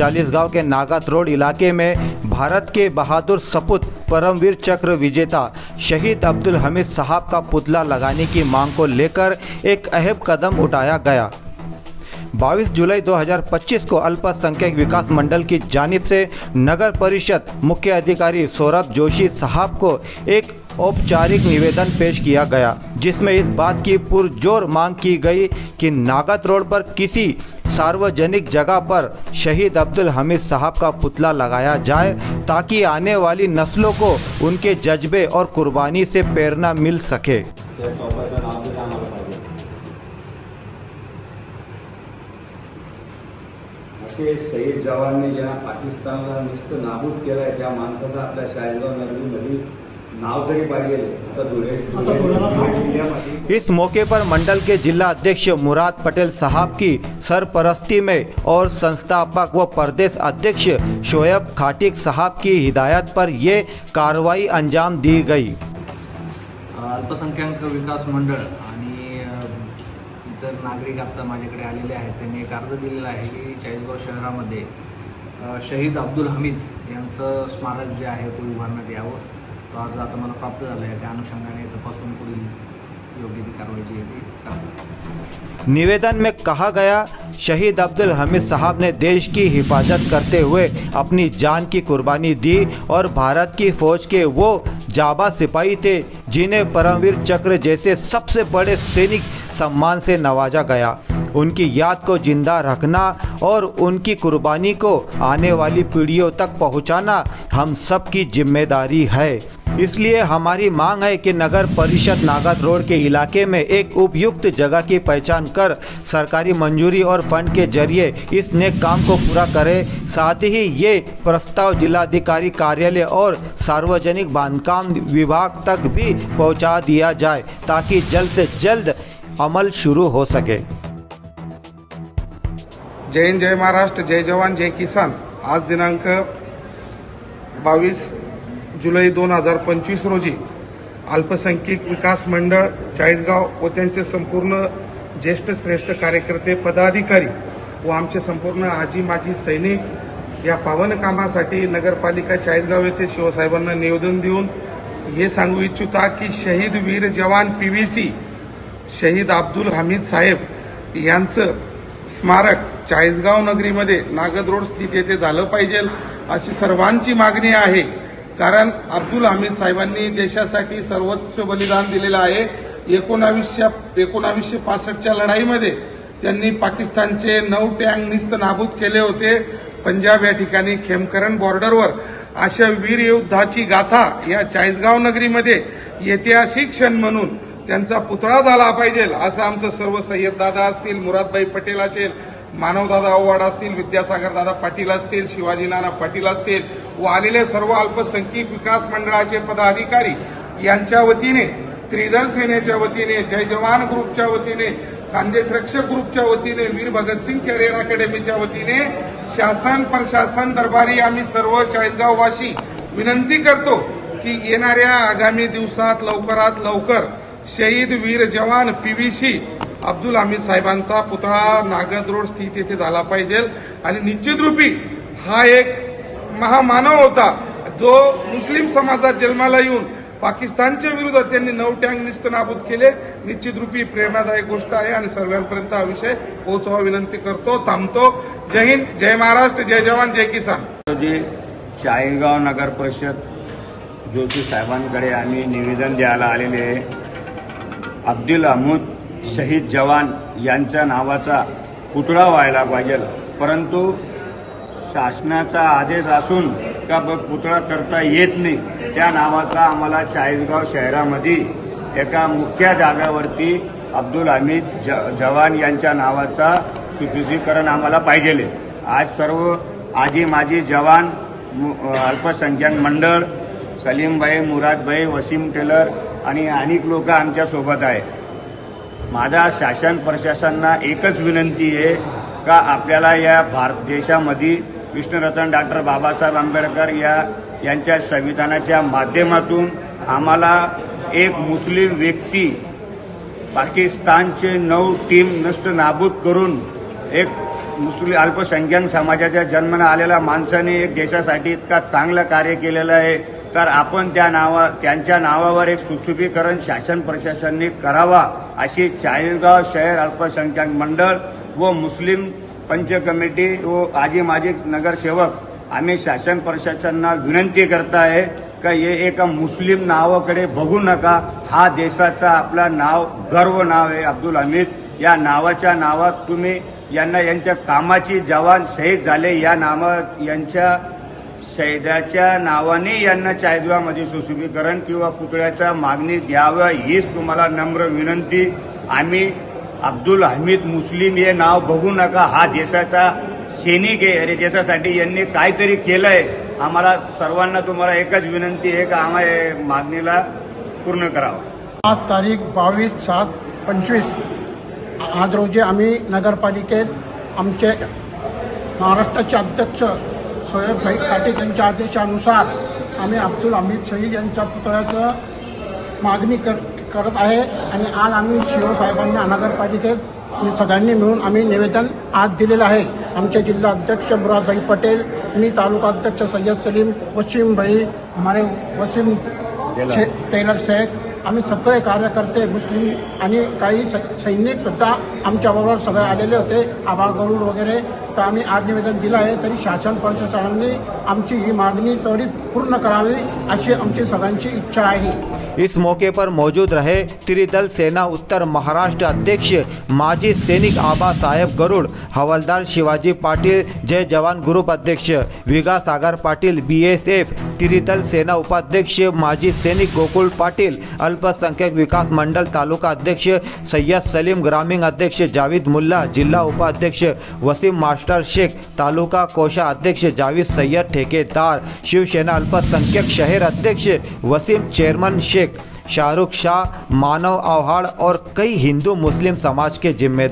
चालीसगांव के नागत road इलाके में भारत के बहादुर सपूत परमवीर चक्र विजेता शहीद अब्दुल हमीद साहब का पुतला लगाने की मांग को लेकर एक अहम कदम उठाया गया। 22 जुलाई 2025 को अल्पसंख्यक विकास मंडल की जानिब से नगर परिषद मुख्य अधिकारी सौरभ जोशी साहब को एक औपचारिक निवेदन पेश किया गया, जिसमें इस बात की पुरजोर मांग की गई कि नागत रोड पर किसी सार्वजनिक जगह पर शहीद अब्दुल हमीद साहब का पुतला लगाया जाए ताकि आने वाली नस्लों को उनके जज्बे और कुर्बानी से प्रेरणा मिल सके। असे शहीद जवानने ज्या पाकिस्तानला नुसतं नाबूद केलंय त्या माणसाचं आपल्या शाळेगाव नगरीमध्ये इस मौके पर मंडल के जिला अध्यक्ष मुराद पटेल साहब की सरपरस्ती में और संस्थापक व प्रदेश अध्यक्ष शोएब खाटिक साहब की हिदायत पर ये कार्रवाई अंजाम दी गई। अल्पसंख्याक विकास मंडळ आणि इतर नागरिक आता माझ्याकडे आलेले आहेत त्यांनी एक अर्ज दिलेला आहे की चाळीसगाव शहरामध्ये शहीद अब्दुल हमीद यांचं स्मारक जे आहे ते उभारण्यात यावं. तो अर्ज़ आता मला प्राप्त अनुषंगाने निवेदन में कहा गया, शहीद अब्दुल हमीद साहब ने देश की हिफाजत करते हुए अपनी जान की कुर्बानी दी और भारत की फौज के वो जाबा सिपाही थे, जिन्हें परमवीर चक्र जैसे सबसे बड़े सैनिक सम्मान से नवाजा गया। उनकी याद को ज़िंदा रखना और उनकी कुर्बानी को आने वाली पीढ़ियों तक पहुंचाना हम सब की ज़िम्मेदारी है। इसलिए हमारी मांग है कि नगर परिषद नागद रोड के इलाके में एक उपयुक्त जगह की पहचान कर सरकारी मंजूरी और फंड के ज़रिए इस नेक काम को पूरा करे। साथ ही ये प्रस्ताव जिलाधिकारी कार्यालय और सार्वजनिक बांधकाम विभाग तक भी पहुँचा दिया जाए ताकि जल्द से जल्द अमल शुरू हो सके। जय हिंद, जय महाराष्ट्र, जय जवान, जय किसान। आज दिनांक बावीस जुलै दोन हजार पंचवीस रोजी अल्पसंख्यक विकास मंडळ चाळीसगाव व त्यांचे संपूर्ण ज्येष्ठ श्रेष्ठ कार्यकर्ते पदाधिकारी व आमचे संपूर्ण आजी माजी सैनिक या पावन कामासाठी नगरपालिका चाळीसगाव येथे शिवसाहेबांना निवेदन देऊन हे सांगू इच्छिता की शहीद वीर जवान पी व्ही सी शहीद अब्दुल हमीद साहेब यांचं स्मारक चाळीसगाव नगरीमध्ये नागद रोड स्थित येथे झालं पाहिजे अशी सर्वांची मागणी आहे. कारण अब्दुल हमीद साहेबांनी देशासाठी सर्वोच्च बलिदान दिलेलं आहे. एकोणावीसशे एकोणावीसशे पासष्टच्या लढाईमध्ये त्यांनी पाकिस्तानचे नऊ टँक निस्त नाबूद केले होते. पंजाब या ठिकाणी खेमकरण बॉर्डरवर अशा वीर युद्धाची गाथा या चाळीसगाव नगरीमध्ये ऐतिहासिक क्षण म्हणून त्यांचा पुतळा झाला पाहिजे असं आमचं सर्व सय्यद दादा असतील मुरादभाई पटेल असेल मानवदादा ओवाड असतील विद्यासागरदादा पाटील असतील शिवाजी नाना पाटील असतील व आलेले सर्व अल्पसंख्यक विकास मंडळाचे पदाधिकारी यांच्या वतीने त्रिदल सेनेच्या वतीने जय जवान ग्रुपच्या वतीने खानदेश रक्षक ग्रुपच्या वतीने वीर भगतसिंग कॅरियर अकॅडमीच्या वतीने शासन प्रशासन दरबारी आम्ही सर्व चाळीसगाववासी विनंती करतो की येणाऱ्या आगामी दिवसात लवकरात लवकर शहीद वीर जवान पीव्हीसी अब्दुल हमीद साहेबांचा पुतळा नागद रोड स्थित येथे झाला पाहिजे. आणि निश्चित रूपी हा एक महामानव होता जो मुस्लिम समाजात जन्माला येऊन पाकिस्तानच्या विरोधात त्यांनी नऊ टँक निस्तनाबूत केले. निश्चित रूपी प्रेरणादायक गोष्ट आहे आणि सर्वांपर्यंत हा विषय पोहोचवा विनंती करतो थांबतो. जय हिंद जय महाराष्ट्र जय जवान जय किसान. जे चाळीसगाव नगर परिषद जोशी साहेबांकडे आम्ही निवेदन द्यायला आलेले आहे. अब्दुल अहमद शहीद जवान यांच्या नावाचा पुतळा व्हायला पाहिजे. परंतु शासनाचा आदेश असून का बघ पुतळा करता येत नाही त्या नावाचा आम्हाला चाळीसगाव शहरामध्ये एका मुख्य जागावरती अब्दुल हमीद ज जवान यांच्या नावाचा सुशुद्धीकरण आम्हाला पाहिजेले. आज सर्व आजी माजी जवान मु- अल्पसंख्याक मंडळ सलीमभाई मुरादभाई वसीम टेलर आणि अनेक लोक आमच्यासोबत आहेत. माझा शासन प्रशासनाला एकच विनंती आहे का आपल्याला या भारत देशामध्ये विष्णुरतन डॉक्टर बाबासाहेब आंबेडकर या यांच्या संविधानाच्या माध्यमातून आम्हाला एक मुस्लिम व्यक्ती पाकिस्तानचे नऊ टीम नष्ट नाबूद करून एक मुस्लिम अल्पसंख्याक समाजाच्या जन्माला आलेल्या माणसाने एक देशासाठी इतका चांगलं कार्य केलेलं आहे. तर आपण त्या नावा त्यांच्या नावावर एक सुशोभीकरण शासन प्रशासनने करावा अशी चाळीसगाव शहर अल्पसंख्याक मंडळ व मुस्लिम पंच कमिटी व आजी माजी नगरसेवक आम्ही शासन प्रशासनाला विनंती करत आहे का हे एका मुस्लिम नावाकडे बघू नका. हा देशाचा आपला नाव गर्व नाव आहे अब्दुल हमीद. या नावाच्या नावात तुम्ही यांना यांच्या कामाची जवान शहीद झाले. या नावा यांच्या शहिदाच्या नावाने यांना चायद्वामध्ये सुशोभीकरण किंवा पुतळ्याच्या मागणी द्यावं हीच तुम्हाला नम्र विनंती. आम्ही अब्दुल हमीद मुस्लिम हे नाव बघू नका. हा देशाचा सैनिक आहे. अरे देशासाठी यांनी काहीतरी केलंय. आम्हाला सर्वांना तुम्हाला एकच विनंती आहे का आम्हाला मागणीला पूर्ण करावं. आज तारीख बावीस सात पंचवीस. आज रोजी आम्ही नगरपालिकेत आमचे महाराष्ट्राचे अध्यक्ष सोहेबभाई खाटेक यांच्या आदेशानुसार आम्ही अब्दुल हमीद शहीद यांच्या पुतळ्याचं मागणी कर करत आहे आणि आज आम्ही शिव साहेबांना नगरपालिकेत सगळ्यांनी मिळून आम्ही निवेदन आज दिलेलं आहे. आमचे जिल्हा अध्यक्ष मुरादभाई पटेल मी तालुका अध्यक्ष सय्यद सलीम वसीम भाई हमारे वसीम शे टेलर शेख आम्ही सगळे कार्यकर्ते मुस्लिम आणि काही सै- सैनिक सुद्धा आमच्याबरोबर सगळे आलेले होते. आबा गरुड वगैरे तर आम्ही आज निवेदन दिलं आहे तरी शासन प्रशासनाने आमची ही मागणी त्वरित पूर्ण करावी अशी आमची सगळ्यांची इच्छा आहे. इस मौके पर मौजूद रहे त्रिदल सेना उत्तर महाराष्ट्र अध्यक्ष माजी सैनिक आबा साहेब गरुड़ हवलदार शिवाजी पाटील जय जवान ग्रुप अध्यक्ष विगा सागर एस एफ त्रिदल सेना उपाध्यक्ष माजी सैनिक गोकुल पाटील अल्पसंख्यक विकास मंडल तालुका अध्यक्ष सय्यद सलीम ग्रामीण अध्यक्ष जावेद मुल्ला जिल्हा उपाध्यक्ष वसीम मास्टर शेख तालुका कोषा अध्यक्ष जावेद सैयद, ठेकेदार शिवसेना अल्पसंख्यक शहर अध्यक्ष वसीम, चेयरमैन शेख शाहरुख शाह, मानव आवाड़ और कई हिंदू मुस्लिम समाज के जिम्मेदार।